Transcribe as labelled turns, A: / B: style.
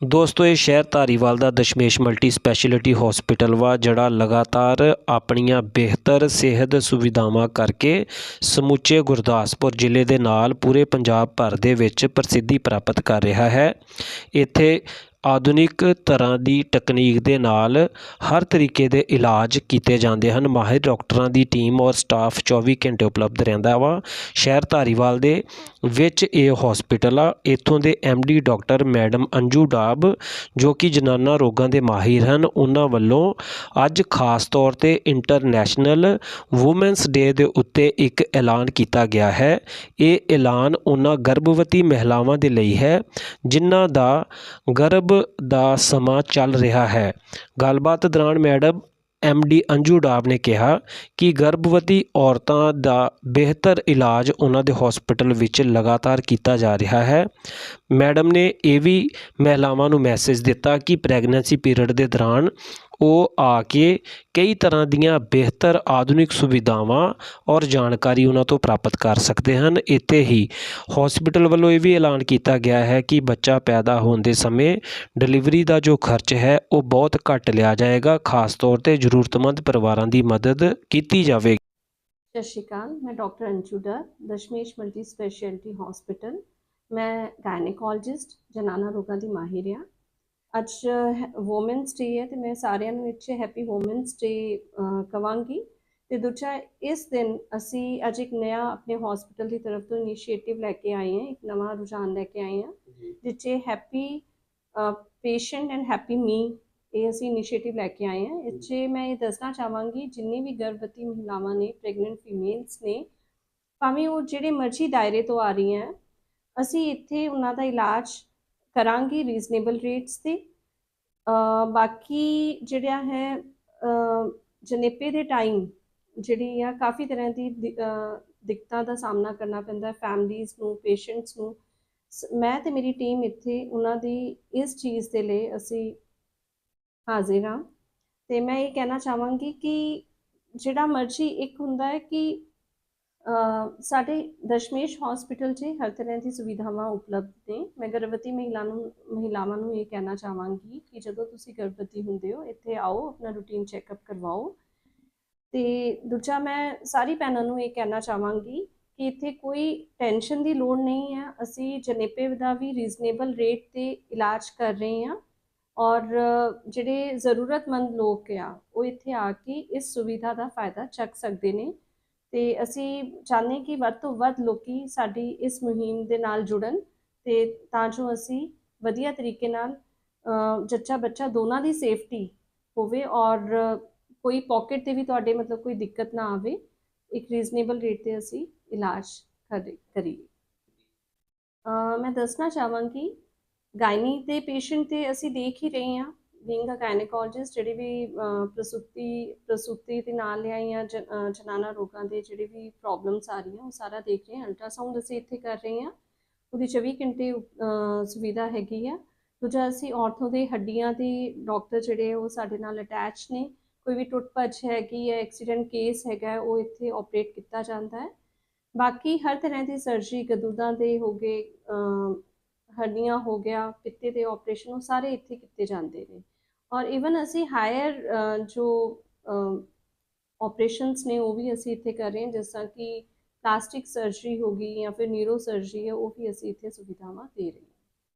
A: ਦੋਸਤੋ, ਇਹ ਸ਼ਹਿਰ ਧਾਰੀਵਾਲ ਦਾ ਦਸ਼ਮੇਸ਼ ਮਲਟੀ ਸਪੈਸ਼ਲਿਟੀ ਹਸਪੀਟਲ ਵਾ, ਜਿਹੜਾ ਲਗਾਤਾਰ ਆਪਣੀਆਂ ਬਿਹਤਰ ਸਿਹਤ ਸੁਵਿਧਾਵਾਂ ਕਰਕੇ ਸਮੁੱਚੇ ਗੁਰਦਾਸਪੁਰ ਜ਼ਿਲ੍ਹੇ ਦੇ ਨਾਲ ਪੂਰੇ ਪੰਜਾਬ ਭਰ ਦੇ ਵਿੱਚ ਪ੍ਰਸਿੱਧੀ ਪ੍ਰਾਪਤ ਕਰ ਰਿਹਾ ਹੈ। ਇੱਥੇ ਆਧੁਨਿਕ ਤਰ੍ਹਾਂ ਦੀ ਤਕਨੀਕ ਦੇ ਨਾਲ ਹਰ ਤਰੀਕੇ ਦੇ ਇਲਾਜ ਕੀਤੇ ਜਾਂਦੇ ਹਨ। ਮਾਹਿਰ ਡਾਕਟਰਾਂ ਦੀ ਟੀਮ ਔਰ ਸਟਾਫ 24 ਘੰਟੇ ਉਪਲਬਧ ਰਹਿੰਦਾ ਵਾ। ਸ਼ਹਿਰ ਧਾਰੀਵਾਲ ਦੇ ਵਿੱਚ ਇਹ ਹਸਪੀਟਲ ਆ। ਇੱਥੋਂ ਦੇ ਡੀ ਡਾਕਟਰ ਮੈਡਮ ਅੰਜੂ ਡਾਬ, ਜੋ ਕਿ ਜਨਾਨਾ ਰੋਗਾਂ ਦੇ ਮਾਹਿਰ ਹਨ, ਉਹਨਾਂ ਵੱਲੋਂ ਅੱਜ ਖਾਸ ਤੌਰ ਤੇ ਇੰਟਰਨੈਸ਼ਨਲ ਔਮਨਸ ਡੇ ਦੇ ਉੱਤੇ ਇੱਕ ਐਲਾਨ ਕੀਤਾ ਗਿਆ ਹੈ। ਇਹ ਐਲਾਨ ਉਹਨਾਂ ਗਰਭਵਤੀ ਮਹਿਲਾਵਾਂ ਦੇ ਲਈ ਹੈ, ਜਿਨ੍ਹਾਂ ਦਾ ਗਰਭ ਦਾ ਸਮਾਂ ਚੱਲ ਰਿਹਾ ਹੈ। ਗੱਲਬਾਤ ਦੌਰਾਨ ਮੈਡਮ ਡੀ ਅੰਜੂ ਡਾਬ ਨੇ ਕਿਹਾ ਕਿ ਗਰਭਵਤੀ ਔਰਤਾਂ ਦਾ ਬਿਹਤਰ ਇਲਾਜ ਉਹਨਾਂ ਦੇ ਹਸਪੀਟਲ ਵਿੱਚ ਲਗਾਤਾਰ ਕੀਤਾ ਜਾ ਰਿਹਾ ਹੈ। ਮੈਡਮ ਨੇ ਇਹ ਵੀ ਮਹਿਲਾਵਾਂ ਨੂੰ ਮੈਸੇਜ ਦਿੱਤਾ ਕਿ ਪ੍ਰੈਗਨੈਂਸੀ ਪੀਰੀਅਡ ਦੇ ਦੌਰਾਨ ਉਹ ਆ ਕੇ ਕਈ ਤਰ੍ਹਾਂ ਦੀਆਂ ਬਿਹਤਰ ਆਧੁਨਿਕ ਸੁਵਿਧਾਵਾਂ ਔਰ ਜਾਣਕਾਰੀ ਉਹਨਾਂ ਤੋਂ ਪ੍ਰਾਪਤ ਕਰ ਸਕਦੇ ਹਨ। ਇੱਥੇ ਹੀ ਹੋਸਪਿਟਲ ਵੱਲੋਂ ਇਹ ਵੀ ਐਲਾਨ ਕੀਤਾ ਗਿਆ ਹੈ ਕਿ ਬੱਚਾ ਪੈਦਾ ਹੋਣ ਦੇ ਸਮੇਂ ਡਿਲੀਵਰੀ ਦਾ ਜੋ ਖਰਚ ਹੈ, ਉਹ ਬਹੁਤ ਘੱਟ ਲਿਆ ਜਾਏਗਾ। ਖਾਸ ਤੌਰ ਤੇ ਜ਼ਰੂਰਤਮੰਦ ਪਰਿਵਾਰਾਂ ਦੀ ਮਦਦ ਕੀਤੀ ਜਾਵੇਗੀ।
B: ਸਤਿ ਸ਼੍ਰੀ ਅਕਾਲ, ਮੈਂ doctor Anju Dashmesh multi speciality hospital ਮੈਂ ਗਾਇਨੇਕੋਲੋਜਿਸਟ ਜਨਾਨਾ ਰੋਗਾਂ ਦੀ ਮਾਹਿਰ ਹਾਂ। ਅੱਜ ਔਮਨਸ ਡੇ ਹੈ ਤੇ ਮੈਂ ਸਾਰਿਆਂ ਨੂੰ ਇੱਥੇ ਹੈਪੀ ਔਮਨਸ ਡੇ ਕਵਾਂਗੀ। ਤੇ ਦੂਜਾ ਇਸ ਦਿਨ ਅਸੀਂ ਅੱਜ ਇੱਕ ਨਵਾਂ ਆਪਣੇ ਹਸਪੀਟਲ ਦੀ ਤਰਫ ਤੋਂ ਇਨੀਸ਼ੀਏਟਿਵ ਲੈ ਕੇ ਆਏ ਹਾਂ ਇੱਕ ਨਵਾਂ ਰੁਝਾਨ ਲੈ ਕੇ ਆਏ ਹਾਂ ਜਿੱਥੇ happy patient and happy me ਇਹ ਅਸੀਂ ਇਨੀਸ਼ੀਏਟਿਵ ਲੈ ਕੇ ਆਏ ਹਾਂ। ਇੱਥੇ ਮੈਂ ਇਹ ਦੱਸਣਾ ਚਾਹਾਂਗੀ ਜਿੰਨੀ ਵੀ ਗਰਭਵਤੀ ਮਹਿਲਾਵਾਂ ਨੇ ਪ੍ਰੈਗਨੈਂਟ ਫੀਮੇਲਸ ਨੇ ਭਾਵੇਂ ਉਹ ਜਿਹੜੇ ਮਰਜ਼ੀ ਦਾਇਰੇ ਤੋਂ ਆ ਰਹੀਆਂ ਅਸੀਂ ਇੱਥੇ ਉਹਨਾਂ ਦਾ ਇਲਾਜ ਕਰਾਂਗੇ ਰੀਜ਼ਨੇਬਲ ਰੇਟਸ ਤੇ। ਬਾਕੀ ਜਿਹੜਾ ਹੈ ਜਨੇਪੇ ਦੇ ਟਾਈਮ ਜਿਹੜੀ ਆ, ਕਾਫੀ ਤਰ੍ਹਾਂ ਦੀ ਦਿੱਕਤਾਂ ਦਾ ਸਾਹਮਣਾ ਕਰਨਾ ਪੈਂਦਾ ਫੈਮਲੀਜ਼ ਨੂੰ ਪੇਸ਼ੈਂਟਸ ਨੂੰ। ਸ- ਮੈਂ ਤੇ ਮੇਰੀ ਟੀਮ ਇੱਥੇ ਉਹਨਾਂ ਦੀ ਇਸ ਚੀਜ਼ ਦੇ ਲਈ ਅਸੀਂ ਹਾਜ਼ਰ ਹਾਂ। ਤੇ ਮੈਂ ਇਹ ਕਹਿਣਾ ਚਾਹਾਂਗੀ ਕਿ ਜਿਹੜਾ ਮਰਜ਼ੀ ਇੱਕ ਹੁੰਦਾ ਹੈ ਕਿ ਸਾਡੇ ਦਸ਼ਮੇਸ਼ ਹਸਪੀਟਲ 'ਚ ਹਰ ਤਰ੍ਹਾਂ ਦੀ ਸੁਵਿਧਾਵਾਂ ਉਪਲਬਧ ਨੇ। ਮੈਂ ਗਰਭਵਤੀ ਮਹਿਲਾ ਨੂੰ, ਮਹਿਲਾਵਾਂ ਨੂੰ ਇਹ ਕਹਿਣਾ ਚਾਹਾਂਗੀ ਕਿ ਜਦੋਂ ਤੁਸੀਂ ਗਰਭਵਤੀ ਹੁੰਦੇ ਹੋ, ਇੱਥੇ ਆਓ, ਆਪਣਾ ਰੂਟੀਨ ਚੈੱਕਅਪ ਕਰਵਾਓ। ਤੇ ਦੂਜਾ, ਮੈਂ ਸਾਰੀ ਭੈਣਾਂ ਨੂੰ ਇਹ ਕਹਿਣਾ ਚਾਹਾਂਗੀ ਕਿ ਇੱਥੇ ਕੋਈ ਟੈਨਸ਼ਨ ਦੀ ਲੋੜ ਨਹੀਂ ਹੈ। ਅਸੀਂ ਜਨੇਪੇ ਦਾ ਵੀ ਰੀਜ਼ਨੇਬਲ ਰੇਟ ਤੇ ਇਲਾਜ ਕਰ ਰਹੇ ਹਾਂ ਔਰ ਜਿਹੜੇ ਜ਼ਰੂਰਤਮੰਦ ਲੋਕ ਆ, ਉਹ ਇੱਥੇ ਆ ਕੇ ਇਸ ਸੁਵਿਧਾ ਦਾ ਫਾਇਦਾ ਚੱਕ ਸਕਦੇ ਨੇ। ਤੇ ਅਸੀਂ ਚਾਹੁੰਦੇ ਕਿ ਵੱਧ ਤੋਂ ਵੱਧ ਲੋਕੀ ਸਾਡੀ ਇਸ ਮੁਹਿੰਮ ਦੇ ਨਾਲ ਜੁੜਨ ਤੇ ਤਾਂ ਜੋ ਅਸੀਂ ਵਧੀਆ ਤਰੀਕੇ ਨਾਲ ਜੱਚਾ ਬੱਚਾ ਦੋਨਾਂ ਦੀ ਸੇਫਟੀ ਹੋਵੇ ਔਰ ਕੋਈ ਪਾਕਟ ਤੇ ਵੀ ਤੁਹਾਡੇ ਮਤਲਬ ਕੋਈ ਦਿੱਕਤ ਨਾ ਆਵੇ, ਇੱਕ ਰੀਜ਼ਨੇਬਲ ਰੇਟ ਤੇ ਅਸੀਂ ਇਲਾਜ ਕਰੀ- ਕਰੀਏ। ਮੈਂ ਦੱਸਣਾ ਚਾਹਾਂਗੀ, ਗਾਇਨੀ ਦੇ ਪੇਸ਼ੈਂਟ ਤੇ ਅਸੀਂ ਦੇਖ ਹੀ ਰਹੇ ਹਾਂ ਬੀਇੰਗ ਅ ਗਾਇਨੇਕੋਲੋਜਿਸਟ ਵੀ ਪ੍ਰਸੂਤੀ ਪ੍ਰਸੂਤੀ ਦੇ ਨਾਲ ਲਿਆਈਆਂ ਜਨਾਨਾ ਰੋਗਾਂ ਦੇ ਜਿਹੜੇ ਵੀ ਪ੍ਰੋਬਲਮਸ ਆ ਰਹੀਆਂ, ਉਹ ਸਾਰਾ ਦੇਖ ਰਹੇ ਹਾਂ ਅਲਟਰਾਸਾਊਂਡ ਅਸੀਂ ਇੱਥੇ ਕਰ ਰਹੇ ਹਾਂ। ਉਹਦੀ 24 ਘੰਟੇ ਸੁਵਿਧਾ ਹੈਗੀ ਆ। ਦੂਜਾ, ਅਸੀਂ ਔਰਥੋ ਦੇ ਹੱਡੀਆਂ ਦੇ ਡਾਕਟਰ ਜਿਹੜੇ ਉਹ ਸਾਡੇ ਨਾਲ ਅਟੈਚ ਨੇ। ਕੋਈ ਵੀ ਟੁੱਟ ਭੱਜ ਹੈਗੀ ਹੈ ਐਕਸੀਡੈਂਟ ਕੇਸ ਹੈਗਾ, ਉਹ ਇੱਥੇ ਆਪਰੇਟ ਕੀਤਾ ਜਾਂਦਾ ਹੈ। ਬਾਕੀ ਹਰ ਤਰ੍ਹਾਂ ਦੀ ਸਰਜਰੀ ਗਦੂਦਾਂ ਦੇ ਹੋ ਗਏ ਹੱਡੀਆਂ ਹੋ ਗਿਆ, ਪਿੱਤੇ ਦੇ ਆਪਰੇਸ਼ਨ ਉਹ ਸਾਰੇ ਇੱਥੇ ਕੀਤੇ ਜਾਂਦੇ ਨੇ। ਔਰ ਇਵਨ ਅਸੀਂ ਹਾਇਰ ਜੋ ਆਪਰੇਸ਼ਨਸ ਨੇ ਉਹ ਵੀ ਅਸੀਂ ਇੱਥੇ ਕਰ ਰਹੇ ਹਾਂ, ਜਿਸ ਤਰ੍ਹਾਂ ਕਿ ਪਲਾਸਟਿਕ ਸਰਜਰੀ ਹੋ ਗਈ ਜਾਂ ਫਿਰ ਨਿਊਰੋ ਸਰਜਰੀ ਹੈ, ਉਹ ਵੀ ਅਸੀਂ ਇੱਥੇ ਸੁਵਿਧਾਵਾਂ ਦੇ ਰਹੇ ਹਾਂ।